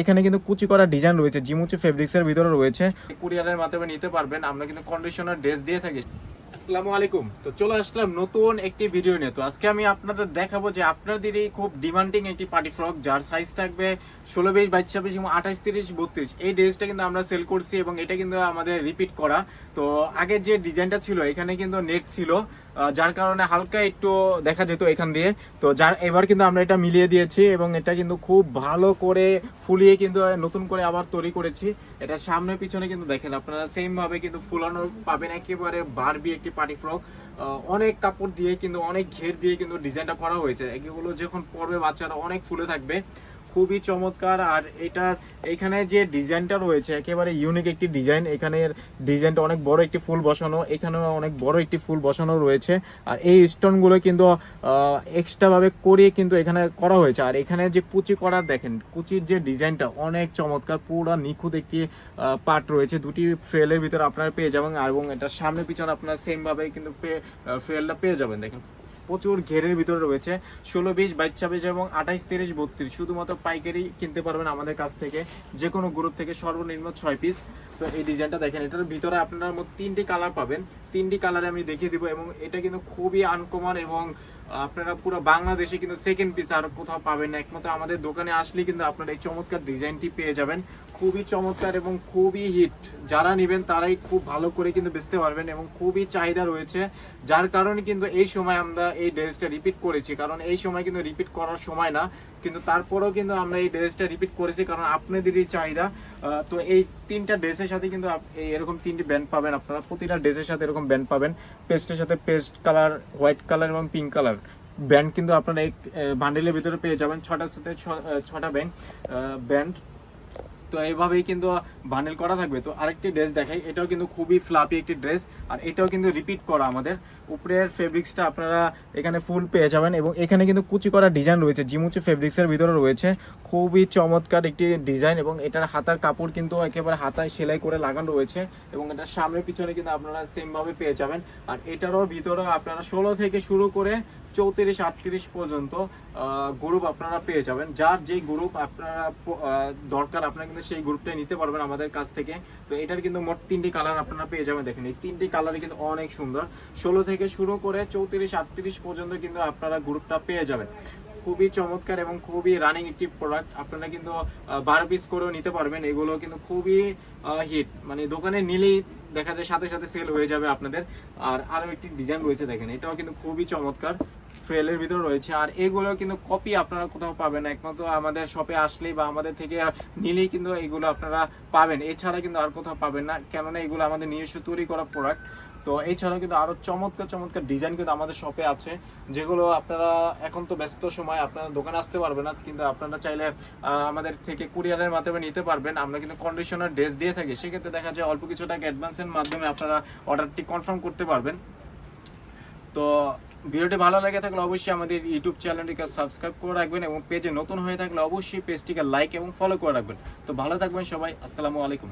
এখানে কিন্তু কুচি করা ডিজাইন রয়েছে, জিমুচি ফেব্রিক্সের ভিতরে রয়েছে। কুরিয়ারের মাধ্যমে নিতে পারবেন, আমরা কিন্তু কন্ডিশনার ড্রেস দিয়ে থাকি। আসসালামু আলাইকুম। তো চলে আসলাম নতুন একটি ভিডিও নিয়ে। তো আজকে আমি আপনাদের দেখাবো যে আপনাদের এই খুব ডিমান্ডিং একটি পার্টি ফ্রক যার সাইজ থাকবে ষোলো বিশ, বাইশ, ছাব্বিশ এবং আঠাশ, তিরিশ, বত্রিশ। এই ড্রেসটা কিন্তু আমরা সেল করছি এবং এটা কিন্তু আমাদের রিপিট করা। তো আগের যে ডিজাইনটা ছিল, এখানে কিন্তু নেট ছিল যার কারণে হালকা একটু দেখা যেত এখান দিয়ে। তো যার, এবার কিন্তু আমরা এটা মিলিয়ে দিয়েছি এবং এটা কিন্তু খুব ভালো করে ফুলিয়ে কিন্তু নতুন করে আবার তৈরি করেছি। এটা সামনে পিছনে কিন্তু দেখেন, আপনারা সেমভাবে কিন্তু ফুলানো পাবেন একেবারে বারবি একটি পার্টি ফ্রক অনেক কাপড় দিয়ে কিন্তু, অনেক ঘের দিয়ে কিন্তু ডিজাইনটা করা হয়েছে। এগুলো যখন পরবে, বাচ্চারা অনেক ফুলে থাকবে। খুবই চমৎকার। আর এটার, এখানে যে ডিজাইনটা রয়েছে, একেবারে ইউনিক একটি ডিজাইন এখানের ডিজাইনটা অনেক বড় একটি ফুল বসানো, এখানেও অনেক বড় একটি ফুল বসানো রয়েছে। আর এই স্টোনগুলো কিন্তু এক্সট্রা ভাবে করিয়ে কিন্তু এখানে করা হয়েছে। আর এখানে যে কুচি করা, দেখেন, কুচির যে ডিজাইনটা অনেক চমৎকার। পুরো নিখুঁত একটি পার্ট রয়েছে। দুটি ফ্রেলের ভিতরে আপনারা পেয়ে যাবেন। এবং এটার সামনে পিছনে আপনারা সেম ভাবে কিন্তু ফ্রেলটা পেয়ে যাবেন, দেখেন। প্রচুর ঘেরের ভিতরে রয়েছে। ষোলো বিশ, বাইশ, ছাব্বিশ এবং আঠাইশ, তিরিশ, বত্রিশ। শুধুমাত্র পাইকারি কিনতে পারবেন আমাদের কাছ থেকে যে কোনো গ্রুপ থেকে সর্বনিম্ন ছয় পিস তো এই ডিজাইনটা দেখেন, এটার ভিতরে আপনার মধ্যে তিনটি কালার পাবেন। তিনটি কালারে আমি দেখিয়ে দিব এবং এটা কিন্তু খুবই আনকমন এবং আপনারা পুরো বাংলাদেশে কিন্তু সেকেন্ড পিস আর কোথাও পাবেন না। একমাত্র আমাদের দোকানে আসলে কিন্তু আপনারা এই চমৎকার ডিজাইনটি পেয়ে যাবেন। খুবই চমৎকার এবং খুবই হিট যারা নেবেন তারাই খুব ভালো করে কিন্তু বেচতে পারবেন এবং খুবই চাহিদা রয়েছে, যার কারণে কিন্তু এই সময় আমরা এই ড্রেসটা রিপিট করেছি। কারণ এই সময় কিন্তু রিপিট করার সময় না, কিন্তু তারপরেও কিন্তু আমরা এই ড্রেসটা রিপিট করেছি কারণ আপনাদেরই চাহিদা। তো এই তিনটা ড্রেসের সাথে কিন্তু এরকম তিনটি ব্যান্ড পাবেন আপনারা। প্রতিটা ড্রেসের সাথে এরকম ব্যান্ড পাবেন। পেস্টের সাথে পেস্ট কালার, হোয়াইট কালার এবং পিঙ্ক কালার। ব্যান্ড কিন্তু আপনারা এই বান্ডেলের ভিতরে পেয়ে যাবেন। ছটার সাথে ছটা ব্যান্ড ব্যান্ড তো এইভাবেই কিন্তু বান্ডেল করা থাকবে। তো আরেকটি ড্রেস দেখাই, এটাও কিন্তু খুবই ফ্লাপি একটি ড্রেস আর এটাও কিন্তু রিপিট করা আমাদের। উপরের ফেব্রিক্সটা আপনারা এখানে ফুল পেয়ে যাবেন এবং এখানে কিন্তু কুচি করা ডিজাইন রয়েছে, জিমুচি ফেব্রিক্সের ভিতরে রয়েছে। খুবই চমৎকার একটি ডিজাইন এবং এটার হাতার কাপড় কিন্তু একেবারে হাতায় সেলাই করে লাগানো রয়েছে এবং এটার সামনে পিছনে কিন্তু আপনারা সেম ভাবে পেয়ে যাবেন। আর এটারও ভিতরে আপনারা ষোলো থেকে শুরু করে চৌত্রিশ, আটত্রিশ পর্যন্ত গ্রুপ আপনারা পেয়ে যাবেন। যার যেই গ্রুপ আপনারা দরকার, আপনারা কিন্তু সেই গ্রুপটাই নিতে পারবেন আমাদের কাছ থেকে। তো এটার কিন্তু মোট তিনটি কালার আপনারা পেয়ে যাবেন, দেখেন। এই তিনটি কালারই কিন্তু অনেক সুন্দর। ষোলো থেকে শুরু করে চৌত্রিশ, আটত্রিশ পর্যন্ত কিন্তু আপনারা গ্রুপটা পেয়ে যাবেন। খুবই চমৎকার এবং খুবই রানিং একটি প্রোডাক্ট আপনারা কিন্তু বারো পিস করেও নিতে পারবেন। এগুলো কিন্তু খুবই হিট মানে দোকানে নিলেই দেখা যায় সাথে সাথে সেল হয়ে যাবে আপনাদের। আর আরও একটি ডিজাইন রয়েছে, দেখেন। এটাও কিন্তু খুবই চমৎকার। ফ্রেলের ভিতরে রয়েছে। আর এগুলো কিন্তু কপি আপনারা কোথাও পাবেন না। একমাত্র আমাদের শপে আসলেই বা আমাদের থেকে নিলেই কিন্তু এগুলো আপনারা পাবেন। এছাড়া কিন্তু আর কোথাও পাবেন না। কেননা এগুলো আমাদের নিজস্ব তৈরি করা প্রোডাক্ট তো এছাড়াও কিন্তু আরও চমৎকার চমৎকার ডিজাইন কিন্তু আমাদের শপে আছে, যেগুলো আপনারা এখন তো ব্যস্ত সময় আপনারা দোকানে আসতে পারবেন না, কিন্তু আপনারা চাইলে আমাদের থেকে কুরিয়ারের মাধ্যমে নিতে পারবেন। আমরা কিন্তু কন্ডিশনার ড্রেস দিয়ে থাকি। সেক্ষেত্রে দেখা যায় অল্প কিছু টাকা অ্যাডভান্সের মাধ্যমে আপনারা অর্ডারটি কনফার্ম করতে পারবেন। তো ভিডিওটি ভালো লাগে থাকলে অবশ্যই আমাদের ইউটিউব চ্যানেলটিকে সাবস্ক্রাইব করে রাখবেন এবং পেজে নতুন হয়ে থাকলে অবশ্যই পেজটিকে লাইক এবং ফলো করে রাখবেন। তো ভালো থাকবেন সবাই, আসসালামু আলাইকুম।